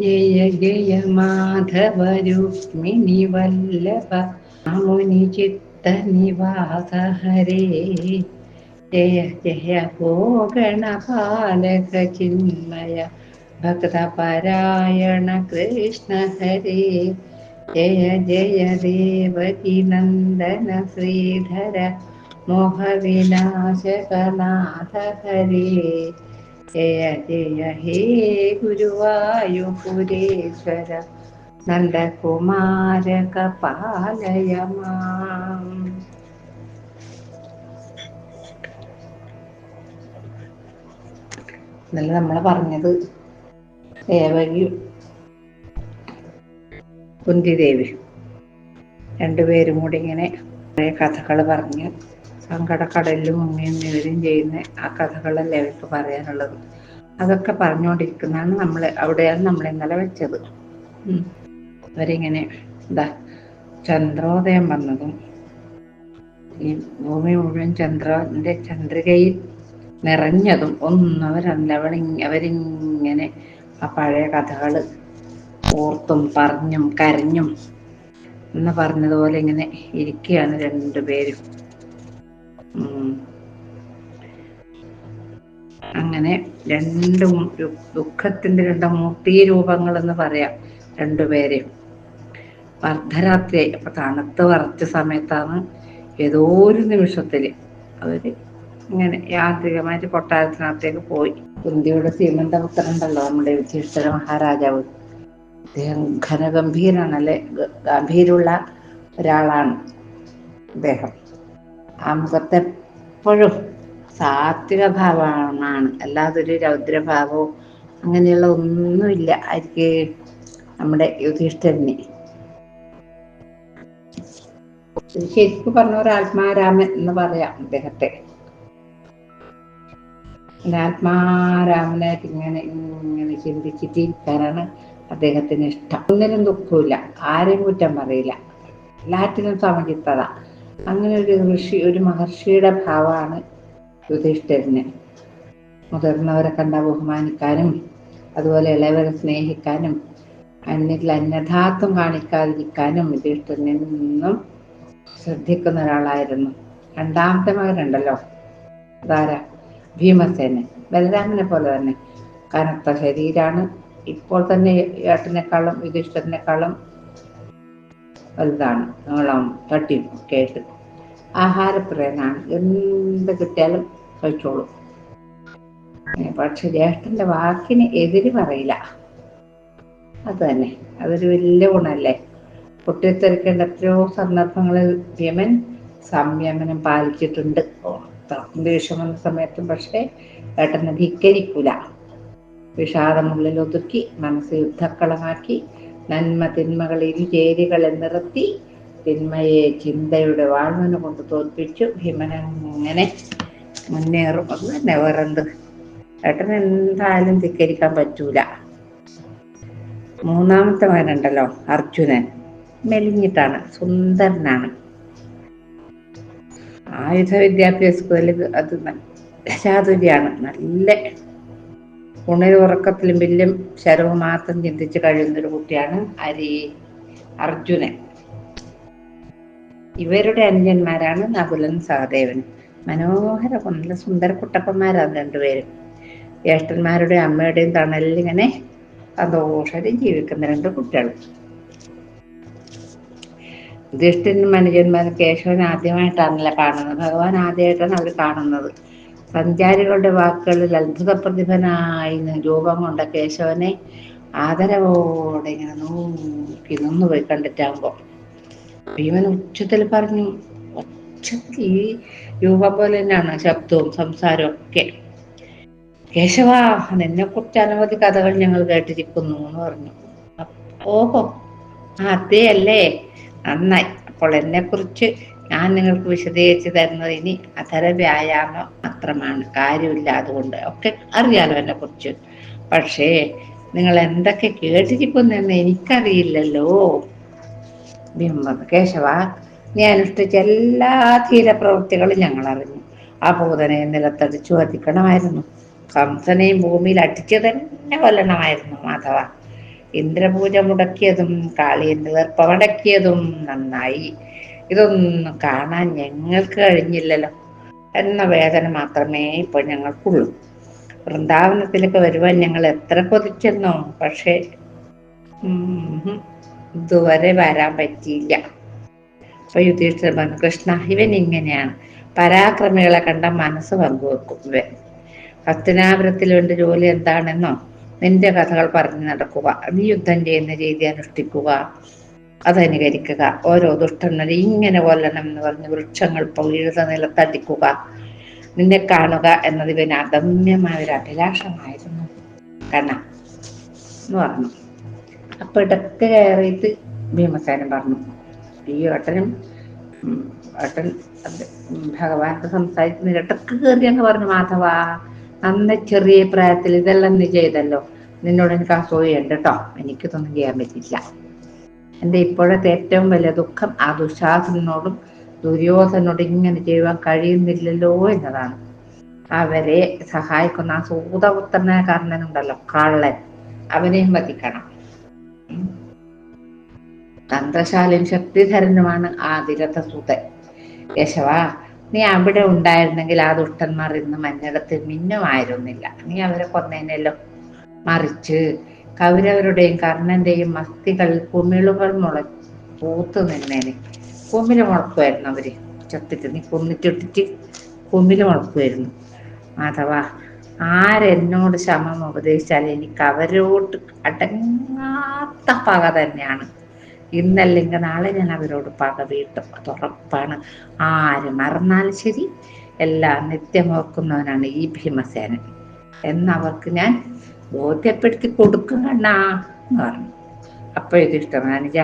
ജയ ജയ മാധവ രുക്മിണി വല്ലഭ മുനി ചിത്ത നിവാസ ഹരേ ജയ ജയ ഗോഗണപാലക ചിന്മയ ഭക്തപരായണ കൃഷ്ണ ഹരേ ജയ ജയ ദേവകി നന്ദന ശ്രീധര മോഹവിനാശകനാഥ ഹരേ ജയ ജയ ഹേ ഗുരുവായൂപുരേശ്വര നന്ദകുമാരക പാലയമാം ഇന്നലെ നമ്മൾ പറഞ്ഞത് ദേവകി കുന്തിദേവി. രണ്ടുപേരും കൂടി ഇങ്ങനെ കഥകൾ പറഞ്ഞ് സങ്കടക്കടലിൽ മുങ്ങി നിവരും ചെയ്യുന്ന ആ കഥകളല്ലേ അവർക്ക് പറയാനുള്ളത്. അതൊക്കെ പറഞ്ഞുകൊണ്ടിരിക്കുന്നതാണ് നമ്മൾ അവിടെയാണ് നമ്മൾ ഇന്നലെ വെച്ചത്. അവരിങ്ങനെ എന്താ ചന്ദ്രോദയം വന്നതും ഈ ഭൂമി മുഴുവൻ ചന്ദ്രന്റെ ചന്ദ്രികയിൽ നിറഞ്ഞതും ഒന്നും അവരല്ല അവളി അവരിങ്ങനെ ആ പഴയ കഥകൾ ഓർത്തും പറഞ്ഞും കരഞ്ഞും എന്ന് പറഞ്ഞതുപോലെ ഇങ്ങനെ ഇരിക്കുകയാണ് രണ്ടുപേരും. അങ്ങനെ രണ്ട് ദുഃഖത്തിന്റെ രണ്ട് മൂർത്തി രൂപങ്ങൾ എന്ന് പറയാം രണ്ടുപേരെയും. അർദ്ധരാത്രി അപ്പൊ തണുത്ത് വറച്ച സമയത്താണ് ഏതോ ഒരു നിമിഷത്തിൽ അവർ ഇങ്ങനെ യാന്ത്രികമായിട്ട് കൊട്ടാരത്തിനകത്തേക്ക് പോയി. കുന്തിയുടെ സീമന്തപുത്രനുണ്ടല്ലോ നമ്മുടെ യുധിഷ്ഠിര മഹാരാജാവ്. അദ്ദേഹം ഘനഗംഭീരാണ് ഗംഭീരുള്ള ഒരാളാണ് അദ്ദേഹം ആ മുഖത്ത് എപ്പോഴും സാത്വിക ഭാവമാണ് അല്ലാതെ ഒരു രൗദ്രഭാവോ അങ്ങനെയുള്ള ഒന്നുമില്ല. ആയിരിക്കും നമ്മുടെ യുധിഷ്ഠിരന്. ശരിക്കും പറഞ്ഞ ഒരു ആത്മാരാമൻ എന്ന് പറയാം അദ്ദേഹത്തെ. ആത്മാരാമനായിട്ട് ഇങ്ങനെ ഇങ്ങനെ ചിന്തിച്ചിട്ടിരിക്കാനാണ് അദ്ദേഹത്തിന് ഇഷ്ടം. ഒന്നിനും ദുഃഖമില്ല ആരെയും കുറ്റം പറയില്ല. എല്ലാറ്റിനും സമചിത്തത. അങ്ങനെ ഒരു ഋഷി ഒരു മഹർഷിയുടെ ഭാവമാണ് യുധിഷ്ഠിരന്. മുതിർന്നവരെ കണ്ട ബഹുമാനിക്കാനും അതുപോലെ ഇളയവരെ സ്നേഹിക്കാനും അന്യത്തിൽ അന്യഥാത്വം കാണിക്കാതിരിക്കാനും യുധിഷ്ഠിരനിൽ നിന്നും ശ്രദ്ധിക്കുന്ന ഒരാളായിരുന്നു. രണ്ടാമത്തെ മകനുണ്ടല്ലോ. അതാരാ? ഭീമസേന ബലരാമനെ പോലെ തന്നെ. കനത്ത ശരീരാണ്. ഇപ്പോൾ തന്നെ ഏട്ടനേക്കാളും യുധിഷ്ഠിരനേക്കാളും വലുതാണ്. നീളം തട്ടിയും ഒക്കെ ആയിട്ട് ആഹാരപ്രിയനാണ്. എന്ത് കിട്ടിയാലും കഴിച്ചോളൂ. പക്ഷെ ജ്യേഷ്ഠന്റെ വാക്കിന് എതിര് പറയില്ല. അത് തന്നെ. അതൊരു വലിയ ഗുണല്ലേ പൊട്ടിത്തെറിക്കേണ്ട എത്രയോ സന്ദർഭങ്ങളിൽ ഭീമൻ സംയമനം പാലിച്ചിട്ടുണ്ട്. ദേഷ്യം വന്ന സമയത്തും പക്ഷേ ഏട്ടനെ ധിക്കരിക്കൂല. വിഷാദമുള്ളിൽ ഒതുക്കി മനസ്സ് യുദ്ധക്കളമാക്കി നന്മ തിന്മകൾ ഇരുചേരികളെ നിർത്തി തിന്മയെ ചിന്തയുടെ വാഴ്വന കൊണ്ട് തോൽപ്പിച്ചു. ഭീമനങ്ങനെ മുന്നേറും അത് തന്നെ വേറെന്ത്? ഏട്ടൻ എന്തായാലും ധിക്കരിക്കാൻ പറ്റൂല. മൂന്നാമത്തെ മകനുണ്ടല്ലോ അർജുനൻ. മെലിഞ്ഞിട്ടാണ് സുന്ദരനാണ്. ആയുധ വിദ്യാഭ്യാസ സ്കൂളിൽ അത് ചാതുര്യാണ് നല്ല ഉണരും ഉറക്കത്തിലും വില്ലും ശരവും മാത്രം ചിന്തിച്ച് കഴിയുന്നൊരു കുട്ടിയാണ് അരി അർജുനൻ. ഇവരുടെ അനുജന്മാരാണ് നകുലൻ സഹദേവൻ. മനോഹര നല്ല സുന്ദര കുട്ടപ്പന്മാരാണ് രണ്ടുപേരും. ജ്യേഷ്ഠന്മാരുടെയും അമ്മയുടെയും തണലിൽ ഇങ്ങനെ സന്തോഷമായിട്ട് ജീവിക്കുന്ന രണ്ട് കുട്ടികൾ യുധിഷ്ഠിരനും മനുജന്മാരും കേശവൻ ആദ്യമായിട്ടാണല്ലോ കാണുന്നത്. ഭഗവാൻ ആദ്യമായിട്ടാണ് അവർ കാണുന്നത്. സഞ്ചാരികളുടെ വാക്കുകളിൽ അത്ഭുത പ്രതിഭനായി രൂപം കൊണ്ട കേശവനെ ആദരവോടെ ഇങ്ങനെ നോക്കി നിന്നുപോയി കണ്ടിട്ടാകുമ്പോ ഭീമൻ ഉച്ചത്തിൽ പറഞ്ഞു ഉച്ചത്തിൽ ഈ രൂപം പോലെ തന്നെയാണ് ശബ്ദവും സംസാരവും ഒക്കെ. കേശവ നിന്നെ കുറിച്ച് അനവധി കഥകൾ ഞങ്ങൾ കേട്ടിരിക്കുന്നു എന്ന് പറഞ്ഞു. ഓഹോ അതേ അല്ലേ? നന്നായി. അപ്പോൾ എന്നെ കുറിച്ച് ഞാൻ നിങ്ങൾക്ക് വിശദീകരിച്ച് തരുന്നത് ഇനി അധര വ്യായാമം മാത്രമാണ്. കാര്യമില്ല അതുകൊണ്ട് ഒക്കെ അറിയാലോ എന്നെ കുറിച്ച്. പക്ഷേ നിങ്ങൾ എന്തൊക്കെ കേട്ടിരിക്കുന്നെന്ന് എനിക്കറിയില്ലല്ലോ. ബിംബം കേശവ നീ അനുഷ്ഠിച്ച എല്ലാ ധീരപ്രവൃത്തികളും ഞങ്ങൾ അറിഞ്ഞു ആ ഭൂതനെ നിലത്തടിച്ചു വധിക്കണമായിരുന്നു കംസനെയും ഭൂമിയിൽ അടിച്ചു തന്നെ കൊല്ലണമായിരുന്നു മാധവ. ഇന്ദ്രപൂജ മുടക്കിയതും കാളിയന്റെ ദർപ്പമടക്കിയതും നന്നായി. ഇതൊന്നും കാണാൻ ഞങ്ങൾക്ക് കഴിഞ്ഞില്ലല്ലോ എന്ന വേദന മാത്രമേ ഇപ്പോൾ ഞങ്ങൾക്കുള്ളൂ. വൃന്ദാവനത്തിലേക്ക് വരുവാൻ ഞങ്ങൾ എത്ര കൊതിച്ചെന്നോ പക്ഷേ ഇതുവരെ വരാൻ പറ്റിയില്ല. അപ്പൊ യുധിഷ്ഠിര പറഞ്ഞു ഇവൻ ഇങ്ങനെയാണ്. പരാക്രമികളെ കണ്ട മനസ്സ് പങ്കുവെക്കും ഇവൻ. ഹസ്തനാപുരത്തിലുണ്ട് ജോലി എന്താണെന്നോ നിന്റെ കഥകൾ പറഞ്ഞു നടക്കുക. നീ യുദ്ധം ചെയ്യുന്ന രീതി അനുഷ്ഠിക്കുക. അതനുകരിക്കുക. ഓരോ ദുഷ്ടന്മാരെ ഇങ്ങനെ കൊല്ലണം എന്ന് പറഞ്ഞ് വൃക്ഷങ്ങൾ പൊഴിയുന്ന നിലത്തടിക്കുക നിന്നെ കാണുക എന്നത് ഇവന് അദമ്യമായ ഒരു അഭിലാഷമായിരുന്നു. കണ്ണ എന്ന് പറഞ്ഞു. അപ്പൊ ഇടയ്ക്ക് കയറിയിട്ട് ഭീമസേനൻ പറഞ്ഞു ഈ ഏട്ടനും ഏട്ടൻ ഭഗവാനോട് സംസാരിക്കുന്ന ഇടയ്ക്ക് കയറി അങ്ങ് പറഞ്ഞു മാധവ നന്ന ചെറിയ പ്രായത്തിൽ ഇതെല്ലാം നീ ചെയ്തല്ലോ. നിന്നോട് എനിക്ക് അസൂയുണ്ട് കേട്ടോ എനിക്കിതൊന്നും ചെയ്യാൻ പറ്റില്ല എന്റെ ഇപ്പോഴത്തെ ഏറ്റവും വലിയ ദുഃഖം ആ ദുശാസനോടും ദുര്യോധനോട് ഇങ്ങനെ ചെയ്യുവാൻ കഴിയുന്നില്ലല്ലോ എന്നതാണ്. അവരെ സഹായിക്കുന്ന ആ സൂതപുത്രനെ കർണനുണ്ടല്ലോ കള്ളൻ. അവനെയും വധിക്കണം. തന്ത്രശാലയും ശക്തിധരനുമാണ് ആ സൂതൻ. യശവ നീ അവിടെ ഉണ്ടായിരുന്നെങ്കിൽ ആ ദുഷ്ടന്മാർ ഇന്ന് മഞ്ഞടത്ത് മിന്നുമായിരുന്നില്ല. നീ അവരെ കൊന്നേനല്ലോ. മറിച്ച് കൗരവരുടെയും കർണന്റെയും മസ്തികൾ കുമിളുകൾ മുള പൂത്തു നിന്നേനെ. കുമിൽ മുളക്കുമായിരുന്നു അവർ. ചത്തിട്ട് നീ കൊന്നിട്ടിട്ടിട്ട് കുമിൽ മുളക്കുമായിരുന്നു. അഥവാ ആരെന്നോട് ശമം ഉപദേശിച്ചാൽ എനിക്ക് അവരോട് അടങ്ങാത്ത പക തന്നെയാണ്. ഇന്നല്ലെങ്കിൽ നാളെ ഞാൻ അവരോട് പക വീട്ടും. അത് ഉറപ്പാണ്. ആര് മറന്നാലും ശരി. എല്ലാം നിത്യമോർക്കുന്നവനാണ് ഈ ഭീമസേനൻ. എന്നവർക്ക് ഞാൻ ബോധ്യപ്പെടുത്തി കൊടുക്കും കണ്ണാ എന്ന് പറഞ്ഞു. അപ്പൊ യുധിഷ്ഠിരനുജ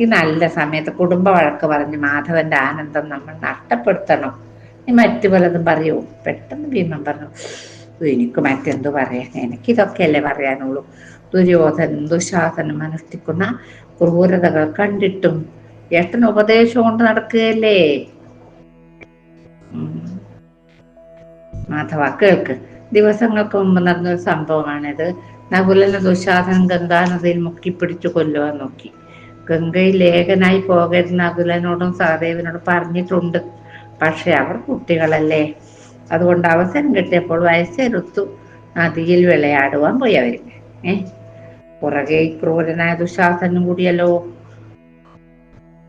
ഈ നല്ല സമയത്ത് കുടുംബ വഴക്ക് പറഞ്ഞ് മാധവന്റെ ആനന്ദം നമ്മൾ നഷ്ടപ്പെടുത്തണം. നീ മറ്റു പലതും പറയൂ. പെട്ടെന്ന് ഭീമൻ പറഞ്ഞു എനിക്ക് മറ്റെന്തു പറയാൻ? എനിക്കിതൊക്കെയല്ലേ പറയാനുള്ളൂ. ദുര്യോധനും ദുശാസനും അനുഷ്ഠിക്കുന്ന ക്രൂരതകൾ കണ്ടിട്ടും ഏട്ടൻ ഉപദേശം കൊണ്ട് നടക്കുകയല്ലേ? മാധവ കേൾക്ക്. ദിവസങ്ങൾക്ക് മുമ്പ് നടന്നൊരു സംഭവമാണിത്. നകുലന ദുശാസനം ഗംഗാനദിയിൽ മുക്കിപ്പിടിച്ചു കൊല്ലുവാൻ നോക്കി. ഗംഗയിൽ ലേഖനായി പോകരുത് നകുലനോടും സഹദേവനോടും പറഞ്ഞിട്ടുണ്ട്. പക്ഷെ അവർ കുട്ടികളല്ലേ? അതുകൊണ്ട് അവസരം കിട്ടിയപ്പോൾ വയസ്സെരുത്തു നദിയിൽ വിളയാടുവാൻ പോയി അവർ. ഏ? പുറകെ ക്രൂരനായ ദുശാസനും കൂടിയല്ലോ.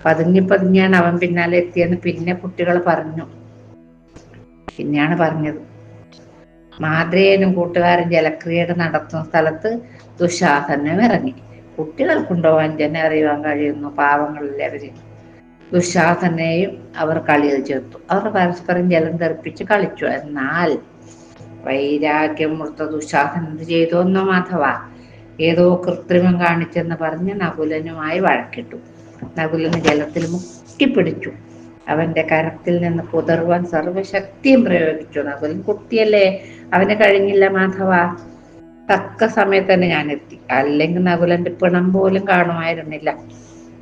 പതുങ്ങി പതുങ്ങിയാണ് അവൻ പിന്നാലെ എത്തിയെന്ന് പിന്നെ കുട്ടികൾ പറഞ്ഞു. പിന്നെയാണ് പറഞ്ഞത്. മാദ്രേനും കൂട്ടുകാരൻ ജലക്രിയയുടെ നടത്തുന്ന സ്ഥലത്ത് ദുശാസനം ഇറങ്ങി. കുട്ടികൾക്കുണ്ടോ അഞ്ചനെ അറിയുവാൻ കഴിയുന്നു പാവങ്ങളിലെ അവർ ദുശാസനെയും അവർ കളിയിൽ ചേർത്തു. അവർ പരസ്പരം ജലം തെറിപ്പിച്ച് കളിച്ചു. എന്നാൽ വൈരാഗ്യം മുർത്ത ദുശാസനം എന്ത് ചെയ്തു എന്നോ മാധവ ഏതോ കൃത്രിമം കാണിച്ചെന്ന് പറഞ്ഞ് നകുലനുമായി വഴക്കിട്ടു. നകുലന് ജലത്തിൽ മുക്കിപ്പിടിച്ചു. അവന്റെ കരത്തിൽ നിന്ന് പുതറുവാൻ സർവശക്തിയും പ്രയോഗിച്ചു നകുലൻ കുട്ടിയല്ലേ? അവന് കഴിഞ്ഞില്ല മാധവ. തക്ക സമയത്ത് തന്നെ ഞാൻ എത്തി. അല്ലെങ്കിൽ നകുലന്റെ പിണം പോലും കാണുമായിരുന്നില്ല.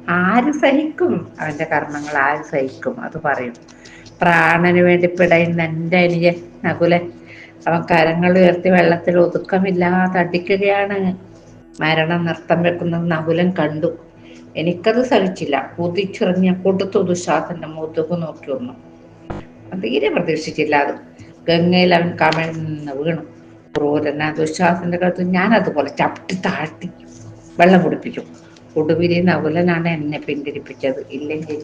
ആര് സഹിക്കും? അവന്റെ കർമ്മങ്ങൾ ആര് സഹിക്കും? അത് പറയും. പ്രാണന് വേണ്ടി പിടയുന്ന എന്റെ അനുജൻ നകുലൻ. അവൻ കരങ്ങൾ ഉയർത്തി വെള്ളത്തിൽ ഒതുക്കമില്ലാതെ അടിക്കുകയാണ്. മരണം നൃത്തം വെക്കുന്നത് നകുലൻ കണ്ടു. എനിക്കത് സഹിച്ചില്ല. കൂത്തിച്ചിറങ്ങിയ കൊടുത്തു ദുശാസന്റെ മുഖത്തൊക്കെ നോക്കി വന്നു. തീരെ പ്രതീക്ഷിച്ചില്ല അത്. ഗംഗയിൽ അവൻ കമിഴ്ന്ന് വീണു. ക്രൂരന ദുശാസന്റെ കഴുത്ത് ഞാൻ അതുപോലെ ചവിട്ടി താഴ്ത്തി വെള്ളം കുടിപ്പിക്കും. ഒടുവിരി നകുലനാണ് എന്നെ പിന്തിരിപ്പിച്ചത്. ഇല്ലെങ്കിൽ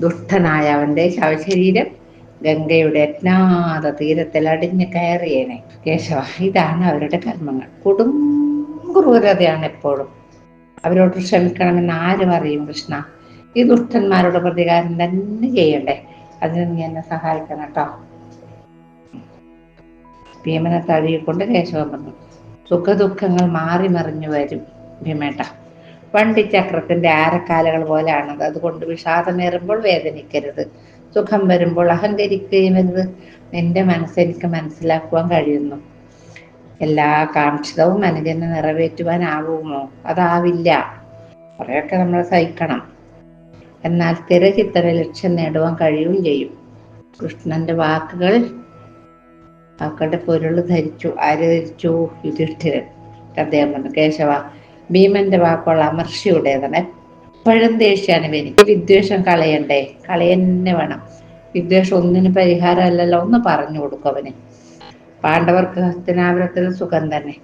ദുഷ്ടനായ അവന്റെ ശവശരീരം ഗംഗയുടെ അജ്ഞാത തീരത്തിൽ അടിഞ്ഞു കയറിയേനെ. കേശവ ഇതാണ് അവരുടെ കർമ്മങ്ങൾ. കൊടും ക്രൂരതയാണ് എപ്പോഴും. അവരോട് ക്ഷമിക്കണമെന്ന് ആരും അറിയും കൃഷ്ണ. ഈ ദുഷ്ടന്മാരുടെ പ്രതികാരം തന്നെ ചെയ്യണ്ടേ? അതിന് നീ എന്നെ സഹായിക്കണം കേട്ടോ. ഭീമനെ തഴുകിക്കൊണ്ട് കേശവൻ പറഞ്ഞു സുഖദുഃഖങ്ങൾ മാറി മറിഞ്ഞു വരും ഭീമേട്ട. വണ്ടിച്ചക്രത്തിന്റെ ആരക്കാലകൾ പോലെയാണത്. അതുകൊണ്ട് വിഷാദമേറുമ്പോൾ വേദനിക്കരുത്. സുഖം വരുമ്പോൾ അഹങ്കരിക്കുകയും വരുത്. നിന്റെ മനസ്സെനിക്ക് മനസ്സിലാക്കുവാൻ കഴിയുന്നു. എല്ലാ കാക്ഷിതവും അനുജനെ നിറവേറ്റുവാനാവുമോ? അതാവില്ല. കുറെയൊക്കെ നമ്മൾ സഹിക്കണം. എന്നാൽ സ്ഥിരചിത്തര ലക്ഷ്യം നേടുവാൻ കഴിയും ചെയ്യും. കൃഷ്ണന്റെ വാക്കുകൾ വാക്കുകളുടെ പൊരുൾ ധരിച്ചു ആര് ധരിച്ചു? യുധിഷ്ഠിരൻ. അദ്ദേഹം കേശവ ഭീമന്റെ വാക്കുകൾ അമർഷയുടേതാണ് എപ്പോഴും ദേഷ്യാണ് എനിക്ക് വിദ്വേഷം കളയണ്ടേ? കളയന്നെ വേണം. വിദ്വേഷം ഒന്നിന് പരിഹാരമല്ലല്ലോ ഒന്ന് പറഞ്ഞു കൊടുക്കും അവന്. പാണ്ഡവർക്ക് ഹസ്തനാപുരത്തിൽ സുഖം തന്നെ.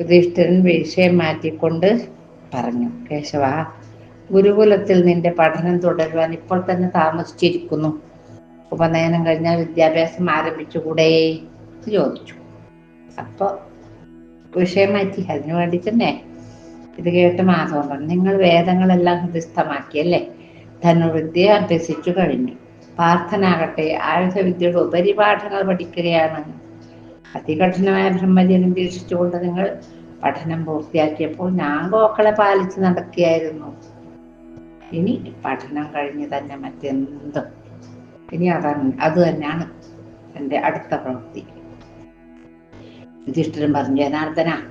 യുധിഷ്ഠിരൻ വിഷയം മാറ്റിക്കൊണ്ട് പറഞ്ഞു കേശവ ഗുരുകുലത്തിൽ നിന്റെ പഠനം തുടരുവാൻ ഇപ്പോൾ തന്നെ താമസിച്ചിരിക്കുന്നു. ഉപനയനം കഴിഞ്ഞാൽ വിദ്യാഭ്യാസം ആരംഭിച്ചുകൂടെ? ചോദിച്ചു. അപ്പൊ വിഷയം മാറ്റി. അതിനു വേണ്ടി തന്നെ ഇത് കേട്ട് മാധവൻ പറഞ്ഞു നിങ്ങൾ വേദങ്ങളെല്ലാം ഹൃദയസ്ഥമാക്കിയല്ലേ ധനുവിദ്യ അഭ്യസിച്ചു കഴിഞ്ഞു. പാർത്ഥനാകട്ടെ ആയുധവിദ്യയുടെ ഉപരിപാഠങ്ങൾ പഠിക്കുകയാണ് അതികഠിനമായ ബ്രഹ്മചര്യം വീക്ഷിച്ചുകൊണ്ട് നിങ്ങൾ പഠനം പൂർത്തിയാക്കിയപ്പോൾ ഞാൻ ഗോക്കളെ പാലിച്ച് നടക്കുകയായിരുന്നു ഇനി പഠനം കഴിഞ്ഞ് തന്നെ മറ്റെന്തും. ഇനി അതാണ് അത് തന്നെയാണ് എന്റെ അടുത്ത പ്രവൃത്തി. യുധിഷ്ഠിരൻ പറഞ്ഞു ജനാർദ്ദന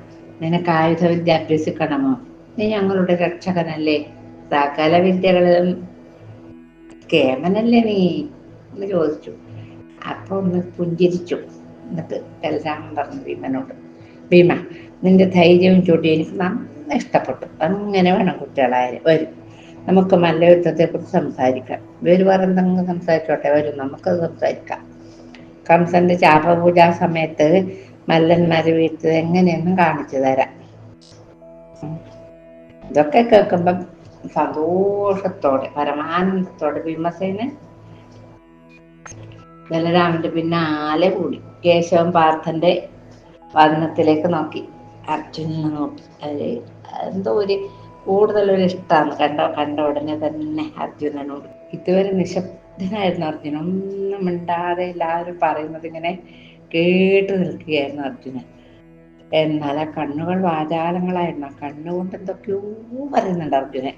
നിനക്ക് ആയുധ വിദ്യ അഭ്യസിക്കണമോ? നീ ഞങ്ങളുടെ രക്ഷകനല്ലേ. സകല വിദ്യകളിലും കേമനല്ലേ നീ? എന്ന് ചോദിച്ചു. അപ്പൊ ഒന്ന് പുഞ്ചിരിച്ചു. എന്നിട്ട് ബലരാമൻ പറഞ്ഞു ഭീമനോട്. ഭീമ നിന്റെ ധൈര്യവും ചൂട്ടി എനിക്ക് നന്ന ഇഷ്ടപ്പെട്ടു. അങ്ങനെ വേണം കുട്ടികളായാലും വരും. നമുക്ക് മല്ലയുദ്ധത്തെക്കുറിച്ച് സംസാരിക്കാം. ഇവർ വേറെന്തെങ്കിലും സംസാരിച്ചോട്ടെ? വരും. നമുക്കത് സംസാരിക്കാം. കംസന്റെ ചാപപൂജ സമയത്ത് മല്ലന്മാരെ വീഴ്ത്തത് എങ്ങനെയെന്നും കാണിച്ചു തരാം. ഇതൊക്കെ കേൾക്കുമ്പം സന്തോഷത്തോടെ പരമാനന്ദത്തോടെ ഭീമസേനൻ ബലരാമന്റെ പിന്നാലെ കൂടി. കേശവൻ പാർത്ഥന്റെ വദനത്തിലേക്ക് നോക്കി. അർജുനനെ നോക്കി. അത് എന്തോ ഒരു കൂടുതലൊരു ഇഷ്ടമാണ് കണ്ട കണ്ട ഉടനെ തന്നെ അർജുനനോട്. ഇതുവരെ നിശബ്ദനായിരുന്നു അർജുനൻ ഒന്നും മിണ്ടാതെ എല്ലാവരും പറയുന്നത് ഇങ്ങനെ കേട്ട് നിൽക്കുകയായിരുന്നു അർജുനൻ. എന്നാൽ ആ കണ്ണുകൾ വാചാലങ്ങളായിരുന്നു ആ കണ്ണുകൊണ്ട് എന്തൊക്കെയോ പറയുന്നുണ്ട് അർജുനൻ.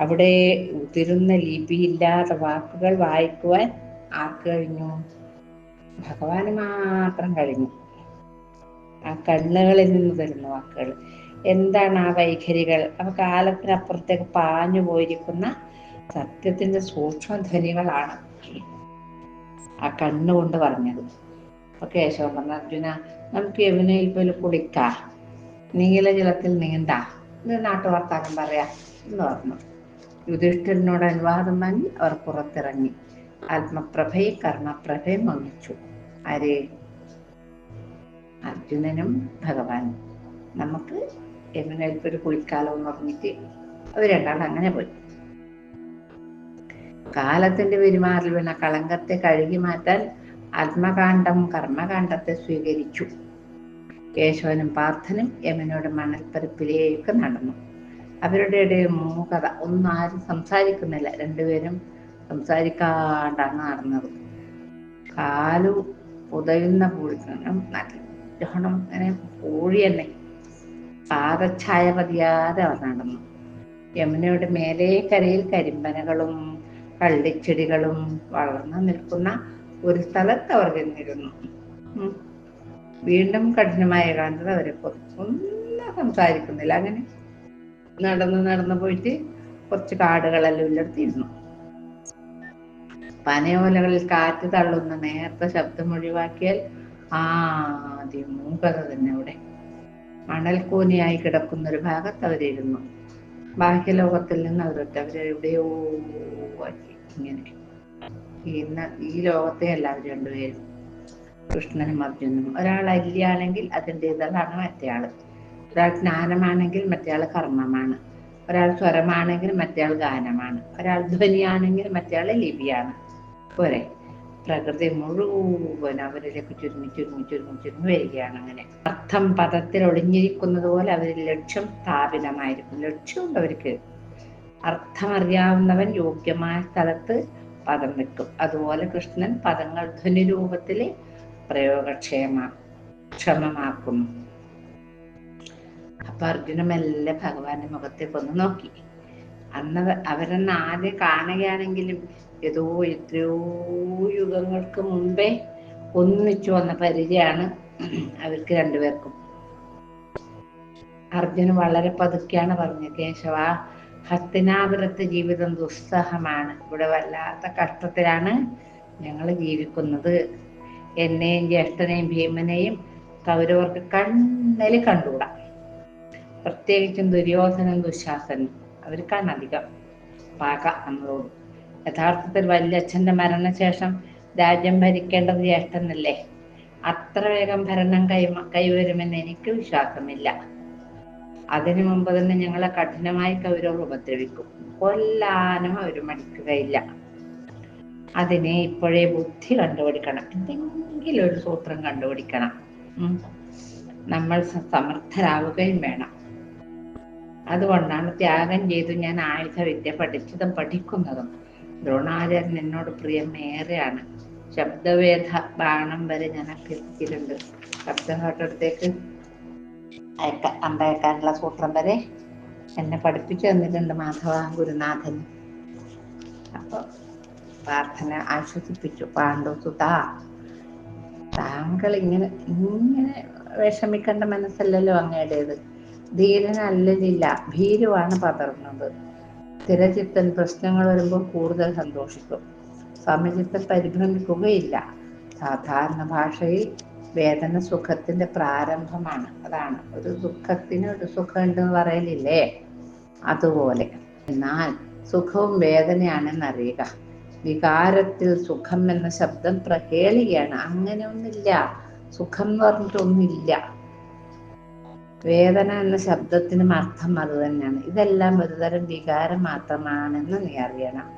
അവിടെ ഉതിരുന്ന ലിപിയില്ലാത്ത വാക്കുകൾ വായിക്കുവാൻ ആർക്ക് കഴിഞ്ഞു ഭഗവാന് മാത്രം കഴിഞ്ഞു. ആ കണ്ണുകളിൽ നിന്ന് തരുന്ന വാക്കുകൾ. എന്താണ് ആ വൈഖരികൾ? അവ കാലത്തിനപ്പുറത്തേക്ക് പാഞ്ഞു പോയിരിക്കുന്ന സത്യത്തിന്റെ സൂക്ഷ്മധ്വനികളാണ് ആ കണ്ണുകൊണ്ട് പറഞ്ഞത്. അപ്പൊ കേശവൻ പറഞ്ഞ അർജുന നമുക്ക് യമുനയിൽ പോലും കുളിക്കാ. നീലജലത്തിൽ നീന്താ. ഇത് നാട്ടുവർത്താനം പറയാ എന്ന് പറഞ്ഞു. യുധിഷ്ഠിരനോട് അനുവാദം വാങ്ങി അവർ പുറത്തിറങ്ങി. ആത്മപ്രഭയും കർമ്മപ്രഭയെ വഹിച്ചു ആരെ? അർജുനനും ഭഗവാനും. നമുക്ക് യമുനയിൽ ഒരു കുളിക്കാലം എന്ന് പറഞ്ഞിട്ട് അവർ രണ്ടാളും അങ്ങനെ പോയി. കാലത്തിന്റെ പെരുമാറിൽ വീണ കളങ്കത്തെ കഴുകി മാറ്റാൻ ആത്മകാന്ഡം കർമ്മകാന്ഡത്തെ സ്വീകരിച്ചു. കേശവനും പാർത്ഥനും യമനോട് മണൽപ്പരപ്പിലേക്ക് നടന്നു. അവരുടെ ഇടയിൽ മൂകത. ഒന്നും ആരും സംസാരിക്കുന്നില്ല. രണ്ടുപേരും സംസാരിക്കാണ്ടാണ് നടന്നത്. കാലു പുതയുന്ന പൂഴിക്കണം നല്ലോണം ഇങ്ങനെ പൂഴി തന്നെ. പാദഛായ പതിയാതെ അവർ നടന്നു. യമുനയുടെ മേലേ കരയിൽ കരിമ്പനകളും കള്ളിച്ചെടികളും വളർന്നു നിൽക്കുന്ന ഒരു സ്ഥലത്ത് അവർ ചെന്നിരുന്നു വീണ്ടും കഠിനമായ ഏകാന്തത അവരെ ഒന്നും സംസാരിക്കുന്നില്ല. അങ്ങനെ നടന്ന് നടന്നു പോയിട്ട് കുറച്ച് കാടുകളെല്ലാം ഉള്ളിടത്തിരുന്നു പനയോലകളിൽ കാറ്റ് തള്ളുന്ന നേർത്ത ശബ്ദം ഒഴിവാക്കിയാൽ ആദ്യം മൂകത തന്നെ അവിടെ. മണൽക്കൂനിയായി കിടക്കുന്ന ഒരു ഭാഗത്ത് അവരിരുന്നു. ബാഹ്യലോകത്തിൽ നിന്ന് അവരൊറ്റ അവരെവിടെയോ ഇങ്ങനെ. ഇന്ന് ഈ ലോകത്തെ എല്ലാവരും രണ്ടുപേരും കൃഷ്ണനും അർജുനും ഒരാൾ അല്യാണെങ്കിൽ അതിന്റെതാണ് മറ്റേയാൾ. ഒരാൾ ജ്ഞാനമാണെങ്കിൽ മറ്റേയാൾ കർമ്മമാണ്. ഒരാൾ സ്വരമാണെങ്കിൽ മറ്റേയാൾ ഗാനമാണ്. ഒരാൾ ധ്വനിയാണെങ്കിൽ മറ്റേയാൾ ലിപിയാണ്. പോരെ. പ്രകൃതി മുഴുവൻ അവരിലേക്ക് ചുരുങ്ങി ചുരുങ്ങി ചുരുങ്ങി ചുരുങ്ങി വരികയാണ് അങ്ങനെ. അർത്ഥം പദത്തിൽ ഒളിഞ്ഞിരിക്കുന്നത് പോലെ അവരിൽ ലക്ഷ്യം സ്ഥാപിതമായിരിക്കും. ലക്ഷ്യമുണ്ട് അവർക്ക്. അർത്ഥമറിയാവുന്നവൻ യോഗ്യമായ സ്ഥലത്ത് പദം വെക്കും. അതുപോലെ കൃഷ്ണൻ പദങ്ങൾ ധ്വനി രൂപത്തിൽ പ്രയോഗക്ഷേമ ക്ഷമമാക്കുന്നു അപ്പൊ അർജുന മെല്ലെ ഭഗവാന്റെ മുഖത്തേക്ക് ഒന്ന് നോക്കി. അന്ന് അവരെന്ന് ആദ്യം കാണുകയാണെങ്കിലും ഏതോ എത്രയോ യുഗങ്ങൾക്ക് മുമ്പേ ഒന്നിച്ചു വന്ന പരിചയമാണ് അവർക്ക് രണ്ടുപേർക്കും. അർജുന വളരെ പതുക്കെയാണ് പറഞ്ഞത് കേശവ ഹസ്തിനാപുരത്തെ ജീവിതം ദുസ്സഹമാണ്. ഇവിടെ വല്ലാത്ത കഷ്ടത്തിലാണ് ഞങ്ങൾ ജീവിക്കുന്നത്. എന്നെയും ജ്യേഷ്ഠനെയും ഭീമനെയും കൗരവർക്ക് കണ്ണൽ കണ്ടൂടാ പ്രത്യേകിച്ചും ദുര്യോധനും ദുശാസനും അവർക്കാണ് അധികം പാക നമ്മളോട് യഥാർത്ഥത്തിൽ വല്യച്ഛന്റെ മരണശേഷം രാജ്യം ഭരിക്കേണ്ടത് ജ്യേഷ്ഠനല്ലേ? അത്ര വേഗം ഭരണം കൈ കൈവരുമെന്ന് എനിക്ക് വിശ്വാസമില്ല. അതിനു മുമ്പ് തന്നെ ഞങ്ങളെ കഠിനമായി കൗരവർ ഉപദ്രവിക്കും. കൊല്ലാനും അവർ മടിക്കുകയില്ല. അതിനെ ഇപ്പോഴേ ബുദ്ധി കണ്ടുപിടിക്കണം. എന്തെങ്കിലും ഒരു സൂത്രം കണ്ടുപിടിക്കണം. നമ്മൾ സമർത്ഥരാവുകയും വേണം. അതുകൊണ്ടാണ് ത്യാഗം ചെയ്തു ഞാൻ ആയുധ വിദ്യ പഠിച്ചതും പഠിക്കുന്നതും. ദ്രോണാചാര്യൻ എന്നോട് പ്രിയമേറെയാണ് ശബ്ദവേദ ബാണം വരെ ഞാൻ അഭ്യർത്ഥിച്ചിട്ടുണ്ട്. ശബ്ദഘട്ടത്തേക്ക് അയക്ക അമ്പയക്കാനുള്ള സൂത്രം വരെ എന്നെ പഠിപ്പിച്ചു തന്നിട്ടുണ്ട് മാധവ ഗുരുനാഥൻ. അപ്പൊ പ്രാർത്ഥന ആശ്വസിപ്പിച്ചു. പാണ്ഡു സുതാ താങ്കൾ ഇങ്ങനെ ഇങ്ങനെ വിഷമിക്കേണ്ട മനസ്സല്ലല്ലോ അങ്ങയുടേത്. ധീരനല്ലതില്ല ഭീരുവാണ് പതർന്നത് സ്ഥിരചിത്തൻ പ്രശ്നങ്ങൾ വരുമ്പോൾ കൂടുതൽ സന്തോഷിക്കും. സമചിത്തൻ പരിഭ്രമിക്കുകയില്ല. സാധാരണ ഭാഷയിൽ വേദന സുഖത്തിന്റെ പ്രാരംഭമാണ്. അതാണ്. ഒരു ദുഃഖത്തിന് ഒരു സുഖം ഉണ്ടെന്ന് പറയലില്ലേ? അതുപോലെ. എന്നാൽ സുഖവും വേദനയാണെന്നറിയുക. വികാരത്തിൽ സുഖം എന്ന ശബ്ദം പ്രകേളിയാണ്. അങ്ങനെ ഒന്നില്ല സുഖം എന്ന് പറഞ്ഞിട്ടൊന്നില്ല വേദന എന്ന ശബ്ദത്തിനും അർത്ഥം അത് തന്നെയാണ്. ഇതെല്ലാം ഒരുതരം വികാരം മാത്രമാണെന്ന് നീ അറിയണം.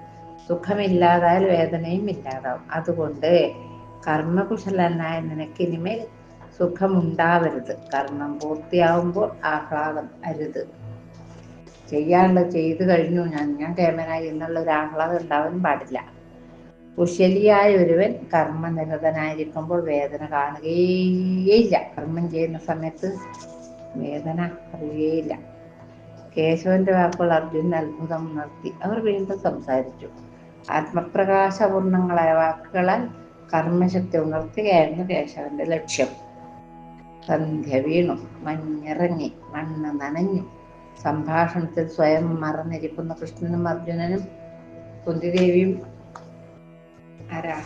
സുഖമില്ലാതായാൽ വേദനയും ഇല്ലാതാവും. അതുകൊണ്ട് കർമ്മകുശലനായ നിനക്ക് ഇനിമേൽ സുഖമുണ്ടാവരുത്. കർമ്മം പൂർത്തിയാവുമ്പോൾ ആഹ്ലാദം അരുത്. ചെയ്യാനുള്ളത് ചെയ്തു കഴിഞ്ഞു. ഞാൻ ഞാൻ കേമനായി എന്നുള്ള ഒരു ആഹ്ലാദം ഉണ്ടാവാൻ പാടില്ല. കുശലിയായ ഒരുവൻ കർമ്മനിരതനായിരിക്കുമ്പോൾ വേദന കാണുകയേയില്ല കർമ്മം ചെയ്യുന്ന സമയത്ത് വേദന അറിയേയില്ല. കേശവന്റെ വാക്കുകൾ അർജുനൻ അത്ഭുതം നിർത്തി അവർ വീണ്ടും സംസാരിച്ചു. ആത്മപ്രകാശപൂർണങ്ങളായ വാക്കുകളാൽ കർമ്മശക്തി ഉണർത്തുകയായിരുന്നു കേശവന്റെ ലക്ഷ്യം. സന്ധ്യ വീണു മഞ്ഞിറങ്ങി മണ്ണ് നനഞ്ഞു. സംഭാഷണത്തിൽ സ്വയം മറന്നിരിക്കുന്ന കൃഷ്ണനും അർജുനനും കുന്തിദേവിയും ആരാ?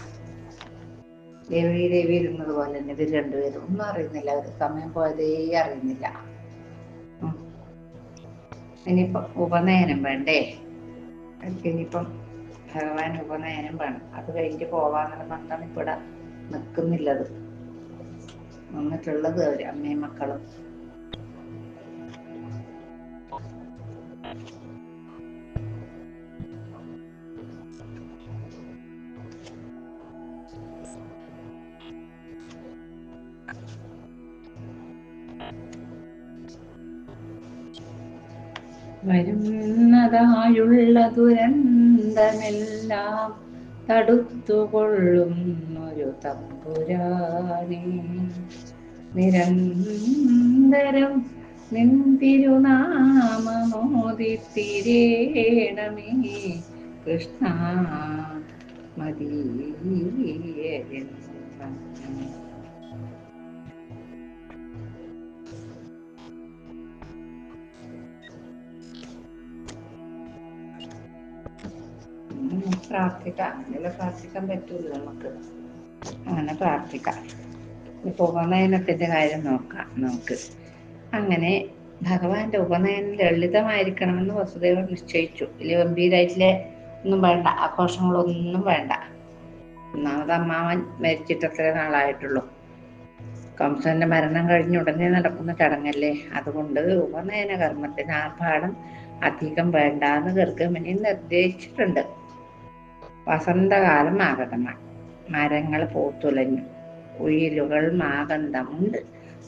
ദേവി ദേവി ഇരുന്നത് പോലെ തന്നെ ഇവർ രണ്ടുപേരും. ഒന്നും അറിയുന്നില്ല. അവർ സമയം പോയതേ അറിയുന്നില്ല. ഇനിയിപ്പം ഉപനയനം വേണ്ടേ? ഇനിയിപ്പം ഭഗവാൻ ഉപനയനം വേണം. അത് കഴിഞ്ഞിട്ട് പോവാന്നുള്ള ബന്ധം ഇവിടെ നിൽക്കുന്നില്ലത് വന്നിട്ടുള്ളത് അവർ അമ്മയും മക്കളും. വരുന്നതായുള്ള ദുരന്തമെല്ലാം തടുത്തുകൊള്ളുന്നൊരു തമ്പുരാണി നിരന്തരം നിന്തിരുനാമോദിത്തിരേണമേ കൃഷ്ണ മദീയ പ്രാർത്ഥിക്കാം. അങ്ങനെ പ്രാർത്ഥിക്കാൻ പറ്റുള്ളൂ നമുക്ക്. അങ്ങനെ പ്രാർത്ഥിക്കാം. ഇപ്പൊ ഉപനയനത്തിന്റെ കാര്യം നോക്കാം നമുക്ക്. അങ്ങനെ ഭഗവാന്റെ ഉപനയനം ലളിതമായിരിക്കണമെന്ന് വസുദേവൻ നിശ്ചയിച്ചു. വലിയ ഗംഭീരായിട്ടില്ലേ? ഒന്നും വേണ്ട. ആഘോഷങ്ങളൊന്നും വേണ്ട. ഒന്നാമത് അമ്മാവൻ മരിച്ചിട്ട് അത്ര നാളായിട്ടുള്ളൂ. കംസന്റെ മരണം കഴിഞ്ഞ ഉടനെ നടക്കുന്ന ചടങ്ങല്ലേ? അതുകൊണ്ട് ഉപനയന കർമ്മത്തിന് ആർഭാടം അധികം വേണ്ടാന്ന് ഗർഗമനി നിർദ്ദേശിച്ചിട്ടുണ്ട്. വസന്തകാലം ആകതമാണ് മരങ്ങൾ പൂത്തുലഞ്ഞു. കുയിലുകൾ മാകന്തമുണ്ട്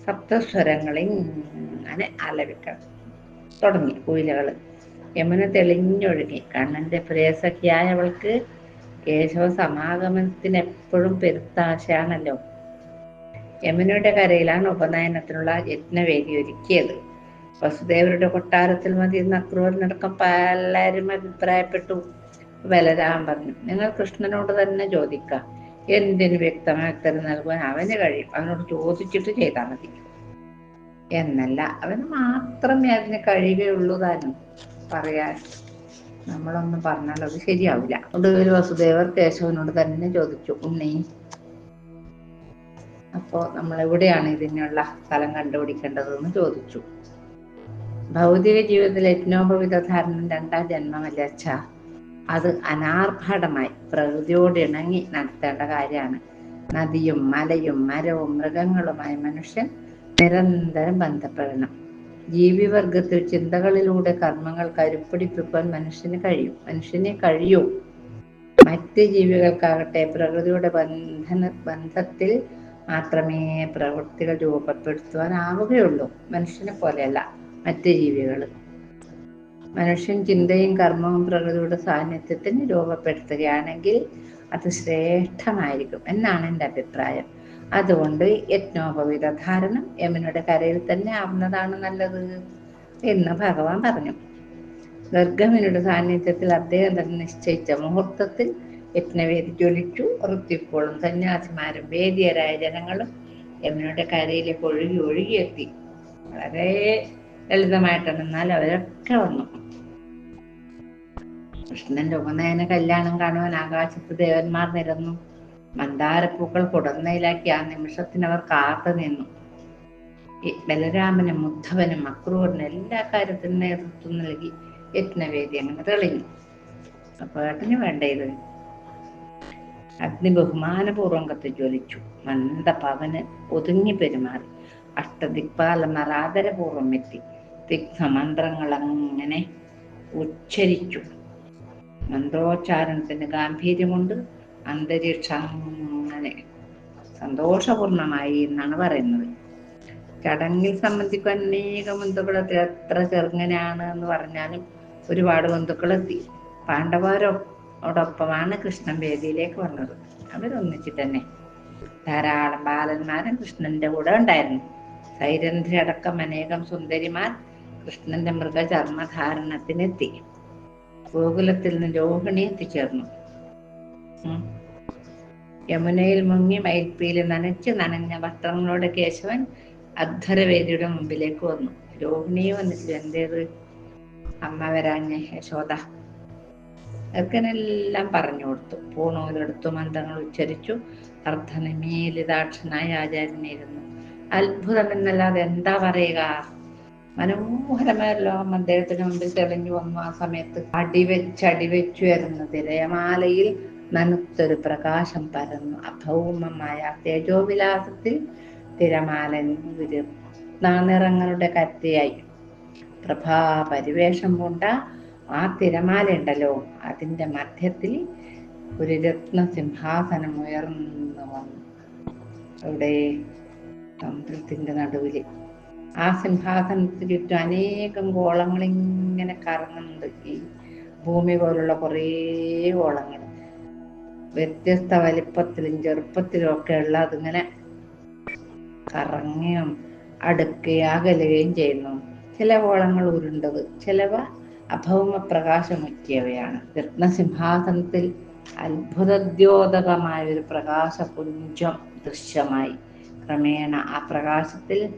സപ്തസ്വരങ്ങളിൽ അങ്ങനെ ആലപിക്കണം തുടങ്ങി കുയിലുകൾ യമുന തെളിഞ്ഞൊഴുകി. കണ്ണന്റെ പ്രിയസഖിയായവൾക്ക് കേശവ സമാഗമനത്തിന് എപ്പോഴും പെരുത്താശയാണല്ലോ. യമുനയുടെ കരയിലാണ് ഉപനയനത്തിനുള്ള യജ്ഞവേദി ഒരുക്കിയത്. വസുദേവരുടെ കൊട്ടാരത്തിൽ മതി നക്രൂരിനടക്കം പലരും അഭിപ്രായപ്പെട്ടു. ബലരാമൻ പറഞ്ഞു നിങ്ങൾ കൃഷ്ണനോട് തന്നെ ചോദിക്കാം. എന്തിനു വ്യക്തമായ ഉത്തരം നൽകുവാൻ അവന് കഴിയും? അവനോട് ചോദിച്ചിട്ട് ചെയ്താൽ മതി. എന്നല്ല അവന് മാത്രമേ അതിന് കഴിയുകയുള്ളൂ താനും പറയാൻ. നമ്മളൊന്നും പറഞ്ഞാൽ അത് ശരിയാവില്ല. ഒടുവിൽ വസുദേവർ കേശവനോട് തന്നെ ചോദിച്ചു ഉണ്ണി അപ്പോൾ നമ്മൾ എവിടെയാണ് ഇതിനുള്ള സ്ഥലം കണ്ടുപിടിക്കേണ്ടതെന്ന് ചോദിച്ചു. ഭൗതിക ജീവിതത്തിൽ യജ്ഞോപവിധ ധാരണം രണ്ടാം ജന്മമല്ല അച്ഛ? അത് അനാർഭാടമായി പ്രകൃതിയോട് ഇണങ്ങി നടത്തേണ്ട കാര്യമാണ്. നദിയും മലയും മരവും മൃഗങ്ങളുമായി മനുഷ്യൻ നിരന്തരം ബന്ധപ്പെടണം. ജീവിവർഗത്തിൽ ചിന്തകളിലൂടെ കർമ്മങ്ങൾ കരുപ്പിടിപ്പിക്കാൻ മനുഷ്യന് കഴിയും. മനുഷ്യനെ കഴിയൂ. മറ്റ് ജീവികൾക്കാകട്ടെ പ്രകൃതിയുടെ ബന്ധന ബന്ധത്തിൽ മാത്രമേ പ്രവൃത്തികൾ രൂപപ്പെടുത്തുവാനാവുകയുള്ളൂ. മനുഷ്യനെ പോലെയല്ല മറ്റ് ജീവികൾ മനുഷ്യൻ ചിന്തയും കർമ്മവും പ്രകൃതിയുടെ സാന്നിധ്യത്തിന് രൂപപ്പെടുത്തുകയാണെങ്കിൽ അത് ശ്രേഷ്ഠമായിരിക്കും എന്നാണ് എന്റെ അഭിപ്രായം. അതുകൊണ്ട് യജ്ഞോപവിധ ധാരണം യമുനയുടെ കരയിൽ തന്നെ ആവുന്നതാണ് നല്ലത് എന്ന് ഭഗവാൻ പറഞ്ഞു. ഗർഗമിനുടെ സാന്നിധ്യത്തിൽ അദ്ദേഹം തന്നെ നിശ്ചയിച്ച മുഹൂർത്തത്തിൽ യജ്ഞവേദി ജ്വലിച്ചു ഋത്തിപ്പോഴും സന്യാസിമാരും വേദിയരായ ജനങ്ങളും യമുനയുടെ കരയിലേക്ക് ഒഴുകി ഒഴുകിയെത്തി. വളരെ ലളിതമായിട്ടാണ് എന്നാൽ അവരൊക്കെ വന്നു. കൃഷ്ണന്റെ ഉപനയന കല്യാണം കാണുവാൻ ആകാശത്ത് ദേവന്മാർ നിരന്നു. മന്ദാരപ്പൂക്കൾ കുടന്നയിലാക്കി ആ നിമിഷത്തിന് അവർ കാത്തു നിന്നു. ബലരാമനും മുദ്ധവനും അക്രൂരനും എല്ലാ കാര്യത്തിനും നേതൃത്വം നൽകി യജ്ഞവേദി അങ്ങനെ തെളിഞ്ഞു. അപ്പൊ ഏട്ടന് വേണ്ട ഇത്? അഗ്നി ബഹുമാനപൂർവം കത്ത് ജ്വലിച്ചു മന്ദപവന് ഒതുങ്ങി പെരുമാറി. അഷ്ടദിക്പാലന്മാർ ആദരപൂർവം എത്തി. തിഗ്ധമന്ത്രങ്ങൾ അങ്ങനെ ഉച്ചരിച്ചു. മന്ത്രോച്ചാരണത്തിന് ഗാംഭീര്യമുണ്ട്. അന്തരീക്ഷം അങ്ങനെ സന്തോഷപൂർണമായി എന്നാണ് പറയുന്നത്. ചടങ്ങിൽ സംബന്ധിക്കാൻ അനേക ബന്ധുക്കൾ എത്ര ചെറുങ്ങനെയാണ് എന്ന് പറഞ്ഞാലും ഒരുപാട് ബന്ധുക്കൾ എത്തി പാണ്ഡവരോടൊപ്പമാണ് കൃഷ്ണൻ വേദിയിലേക്ക് വന്നത്. അവരൊന്നിച്ച് തന്നെ ധാരാളം ബാലന്മാരും കൃഷ്ണന്റെ കൂടെ ഉണ്ടായിരുന്നു. സൈരന്ധ്രി അടക്കം അനേകം സുന്ദരിമാർ കൃഷ്ണന്റെ മൃഗചർമ്മധാരണത്തിനെത്തി. ഗോകുലത്തിൽ നിന്ന് രോഹിണി എത്തിച്ചേർന്നു. യമുനയിൽ മുങ്ങി മയിൽപ്പീൽ നനച്ച് നനഞ്ഞ വസ്ത്രങ്ങളോടെ കേശവൻ അധ്വരവേദിയുടെ മുമ്പിലേക്ക് വന്നു. രോഹിണി വന്നിട്ടില്ല എന്തേത് അമ്മ വരാഞ്ഞ യശോദ. അർക്കനെല്ലാം പറഞ്ഞു കൊടുത്തു. പൂണൂലെടുത്തു മന്ത്രങ്ങൾ ഉച്ചരിച്ചു. അർദ്ധനിമീലിതാക്ഷനായ ആചാര്യനിരുന്നു. അത്ഭുതമെന്നല്ലാതെ എന്താ പറയുക? മനോഹരമായ ലോകം അദ്ദേഹത്തിന് മുമ്പിൽ തെളിഞ്ഞു വന്നു ആ സമയത്ത് അടിവെച്ച് അടിവെച്ചു വരുന്ന തിരയമാലയിൽ നനുത്തൊരു പ്രകാശം പരന്നു. അഭൗമമായ തേജോവിലാസത്തിൽ തിരമാല നാനിറങ്ങളുടെ കത്തിയായി. പ്രഭാ പരിവേഷം കൊണ്ട ആ തിരമാല ഉണ്ടല്ലോ അതിന്റെ മധ്യത്തിൽ ഒരു രത്ന സിംഹാസനം ഉയർന്നു വന്നു. അവിടെ സമുദ്രത്തിന്റെ നടുവിൽ ആ സിംഹാസനത്തിന് ചുറ്റും അനേകം ഗോളങ്ങൾ ഇങ്ങനെ കറങ്ങുന്നുണ്ട് ഈ ഭൂമി പോലുള്ള കുറേ ഗോളങ്ങൾ. വ്യത്യസ്ത വലിപ്പത്തിലും ചെറുപ്പത്തിലും ഒക്കെ ഉള്ള അതിങ്ങനെ കറങ്ങുകയും അടുക്കുകയും അകലുകയും ചെയ്യുന്നു. ചില ഗോളങ്ങൾ ഉരുണ്ടത് ചിലവ അഭൗമ പ്രകാശമുറ്റിയവയാണ് രത്നസിംഹാസനത്തിൽ അത്ഭുതദ്യോതകമായ ഒരു പ്രകാശപുഞ്ചം ദൃശ്യമായി. ക്രമേണ ആ പ്രകാശത്തിൽ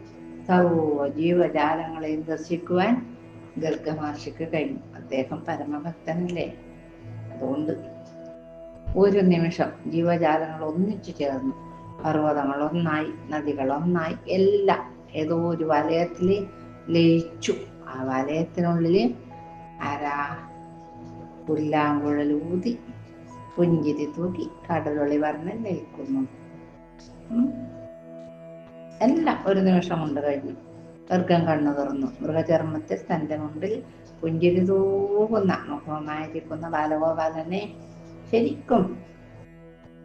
സർവ ജീവജാലങ്ങളെയും ദർശിക്കുവാൻ ഗർഗമഹർഷിക്ക് കഴിഞ്ഞു അദ്ദേഹം പരമഭക്തനല്ലേ? അതുകൊണ്ട് ഒരു നിമിഷം ജീവജാലങ്ങൾ ഒന്നിച്ചു ചേർന്നു. പർവതങ്ങൾ ഒന്നായി നദികൾ ഒന്നായി എല്ലാം ഏതോ ഒരു വലയത്തിൽ ലയിച്ചു. ആ വലയത്തിനുള്ളിൽ അരാ പുല്ലാങ്കുഴൽ ഊതി പുഞ്ചിരി തൂക്കി കടലൊളി പറഞ്ഞ് നിൽക്കുന്നു എല്ലാം ഒരു നിമിഷം കൊണ്ട് കഴിഞ്ഞു. ദീർഘം കണ്ണു തുറന്നു. മൃഗചർമ്മത്തിൽ തന്റെ മുമ്പിൽ പുഞ്ചിരി തൂകുന്ന മുഖമായിരിക്കുന്ന ബാലഗോപാലനെ ശരിക്കും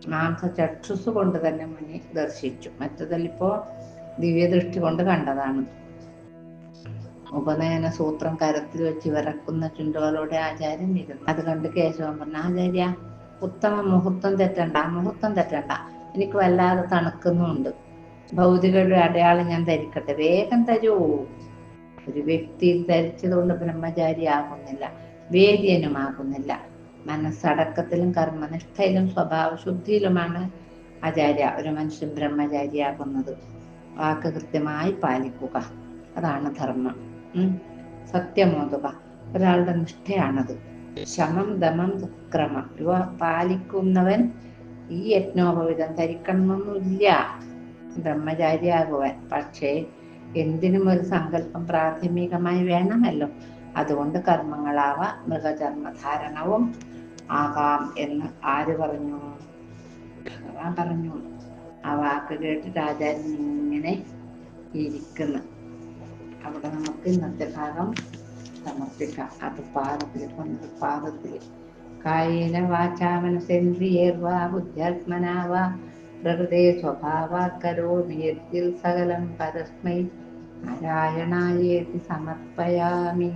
മാംസ ചക്ഷുസ് കൊണ്ട് തന്നെ മുന്നിൽ ദർശിച്ചു. മറ്റതിലിപ്പോ ദിവ്യദൃഷ്ടി കൊണ്ട് കണ്ടതാണ്. ഉപനയന സൂത്രം കരത്തിൽ വെച്ച് വിറക്കുന്ന ചുണ്ടുകളോടെ ആചാര്യൻ ഇരുന്നു. അത് കണ്ട് കേശവൻ പറഞ്ഞു ആചാര്യ ഉത്തമ മുഹൂർത്തം തെറ്റണ്ട മുഹൂർത്തം തെറ്റണ്ട. എനിക്ക് വല്ലാതെ തണുക്കുന്നുണ്ട് ഭൗതികയുടെ അടയാളം ഞാൻ ധരിക്കട്ടെ. വേഗം തരൂ. ഒരു വ്യക്തി ധരിച്ചതുകൊണ്ട് ബ്രഹ്മചാരി ആകുന്നില്ല വേദ്യനുമാകുന്നില്ല. മനസ്സടക്കത്തിലും കർമ്മനിഷ്ഠയിലും സ്വഭാവശുദ്ധിയിലുമാണ് ആചാര്യ. ഒരു മനുഷ്യൻ ബ്രഹ്മചാരിയാകുന്നത്. വാക്ക് കൃത്യമായി പാലിക്കുക. അതാണ് ധർമ്മം. സത്യമോതുക. ഒരാളുടെ നിഷ്ഠയാണത്. ശമം ദമം ക്രമം ഇവ പാലിക്കുന്നവൻ ഈ യജ്ഞോപവിധം ധരിക്കണമെന്നൊന്നുമില്ല ബ്രഹ്മചാരിയാകുവാൻ. പക്ഷേ എന്തിനും ഒരു സങ്കല്പം പ്രാഥമികമായി വേണമല്ലോ. അതുകൊണ്ട് കർമ്മങ്ങളാവ മൃഗചർമ്മധാരണവും ആകാം എന്ന് ആര് പറഞ്ഞു? ഭഗവാൻ പറഞ്ഞു. ആ വാക്ക് കേട്ട് ആചാര്യൻ ഇങ്ങനെ ഇരിക്കുന്നു. അവിടെ നമുക്ക് ഇന്നത്തെ ഭാഗം സമർപ്പിക്കാം. അത് പാദത്തിൽ കൊണ്ട് പാദത്തിൽ കായേന വാചാമനസേന്ദ്രിയേർവാ ബുദ്ധ്യാത്മനാവാ പ്രകൃതേ സ്വഭാവാത് കരോമി യദ്ദിൽ സകലം പരസ്മൈ നാരായണായേതി സമർപ്പയാമി.